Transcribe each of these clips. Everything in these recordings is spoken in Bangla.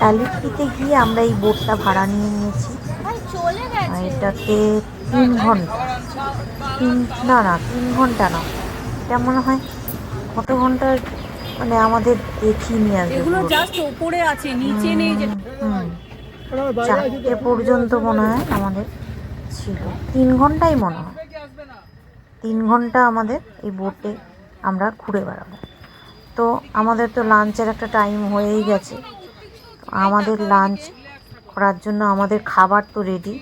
অ্যালিপিতে গিয়ে আমরা এই বোটটা ভাড়া নিয়ে নিয়েছি। আর এটাতে তিন ঘণ্টা তিন না না তিন ঘণ্টা না। এটা মনে হয় কত ঘণ্টা মানে আমাদের এগুলো জাস্ট আছে নিচে নেই হুম চারটে পর্যন্ত মনে হয় আমাদের ছিল। তিন ঘন্টাই মনে হয়। তিন ঘণ্টা আমাদের এই বোটে আমরা ঘুরে বেড়াবো। তো আমাদের তো লাঞ্চের একটা টাইম হয়েই গেছে। আমাদের লাঞ্চ করার জন্য আমাদের খাবার তো রেডি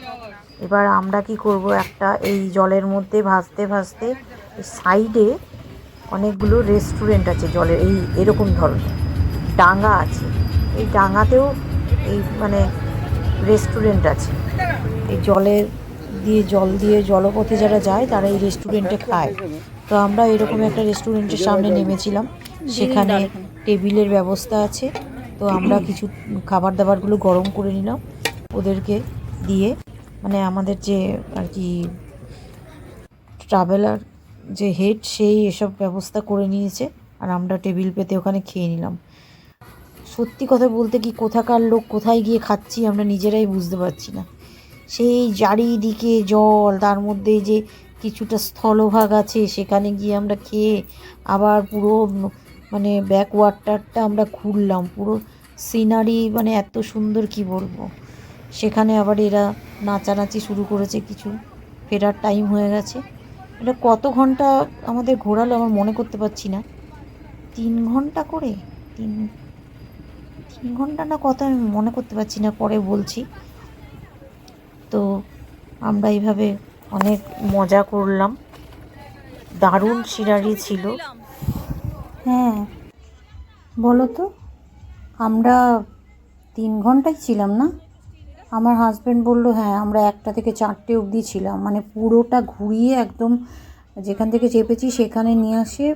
এবার আমরা কি করব একটা, এই জলের মধ্যে ভাসতে ভাসতে সাইডে অনেকগুলো রেস্টুরেন্ট আছে জলের, এই এরকম ধরনের ডাঙা আছে। এই ডাঙাতেও এই মানে রেস্টুরেন্ট আছে। এই জলের দিয়ে, জল দিয়ে জলপথে যারা যায়, তারা এই রেস্টুরেন্টে খায়। তো আমরা এরকম একটা রেস্টুরেন্টের সামনে নেমেছিলাম। সেখানে টেবিলের ব্যবস্থা আছে। তো আমরা কিছু খাবার দাবারগুলো গরম করে নিলাম। ওদেরকে দিয়ে মানে আমাদের যে আর কি ট্রাভেলার যে হেড সেই এসব ব্যবস্থা করে নিয়েছে আর আমরা টেবিল পেতে ওখানে খেয়ে নিলাম। সত্যি কথা বলতে কি কোথাকার লোক, কোথায় গিয়ে খাচ্ছি আমরা নিজেরাই বুঝতে পারছি না। সেই চারিদিকে জল, তার মধ্যে যে কিছুটা স্থলভাগ আছে, সেখানে গিয়ে আমরা খেয়ে আবার পুরো মানে ব্যাক ওয়াটারটা আমরা ঘুরলাম পুরো সিনারি মানে এত সুন্দর কি বলব? সেখানে আবার এরা নাচানাচি শুরু করেছে কিছু ফেরার টাইম হয়ে গেছে। এটা কত ঘণ্টা আমাদের ঘোরালো আমার মনে করতে পারছি না। তিন ঘণ্টা করে? তিন তিন ঘণ্টা না কত আমি মনে করতে পারছি না পরে বলছি। তো আমরা এইভাবে অনেক মজা করলাম। দারুণ সিনারি ছিল। হ্যাঁ। বলো তো। আমরা তিন ঘন্টাই ছিলাম না? আমার হাজব্যান্ড বলল হ্যাঁ আমরা একটা থেকে চারটে অবধি ছিলাম। মানে পুরোটা ঘুরিয়ে একদম যেখান থেকে চেপেছি সেখানে নিয়ে আসে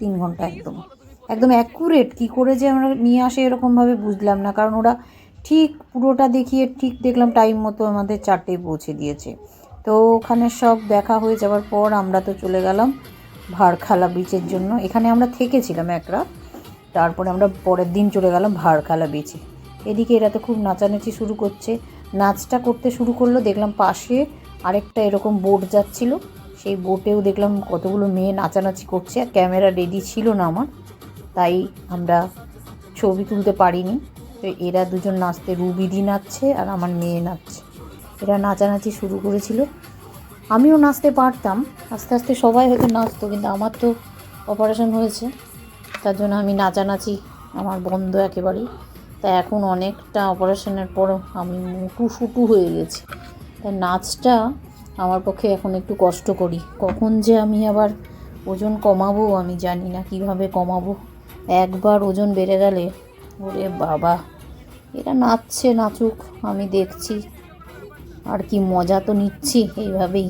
তিন ঘণ্টা একদম। একদম অ্যাকুরেট কী করে যে আমরা নিয়ে আসে এরকমভাবে বুঝলাম না, কারণ ওরা ঠিক পুরোটা দেখিয়ে ঠিক দেখলাম টাইম মতো আমাদের চারটেয় পৌঁছে দিয়েছে। তো ওখানে সব দেখা হয়ে যাওয়ার পর আমরা তো চলে গেলাম ভারখালা বিচের জন্য। এখানে আমরা থেকেছিলাম এক রাত। তারপরে আমরা পরের দিন চলে গেলাম ভারখালা বিচে এদিকে এরা তো খুব নাচানাচি শুরু করছে। নাচটা করতে শুরু করল, দেখলাম পাশে আরেকটা এরকম বোট যাচ্ছিল। সেই বোটেও দেখলাম কতগুলো মেয়ে নাচানাচি করছে আর ক্যামেরা রেডি ছিল না আমার। তাই আমরা ছবি তুলতে পারিনি। তো এরা দুজন নাচতে রুবিদি নাচছে আর আমার মেয়ে নাচছে। এরা নাচানাচি শুরু করেছিল। আমিও নাচতে পারতাম। আস্তে আস্তে সবাই হয়তো নাচতো, কিন্তু আমার তো অপারেশন হয়েছে। তার জন্য আমি নাচানাচি আমার বন্ধ একেবারেই। তা এখন অনেকটা অপারেশনের পরও আমি মুটু সুটু হয়ে গেছি। তাই নাচটা আমার পক্ষে এখন একটু কষ্ট করি। কখন যে আমি আবার ওজন কমাবো আমি জানি না, কীভাবে কমাবো। একবার ওজন বেড়ে গেলে, ওরে বাবা, এরা নাচছে, নাচুক, আমি দেখছি। আর কি মজা তো নিচ্ছি, এইভাবেই।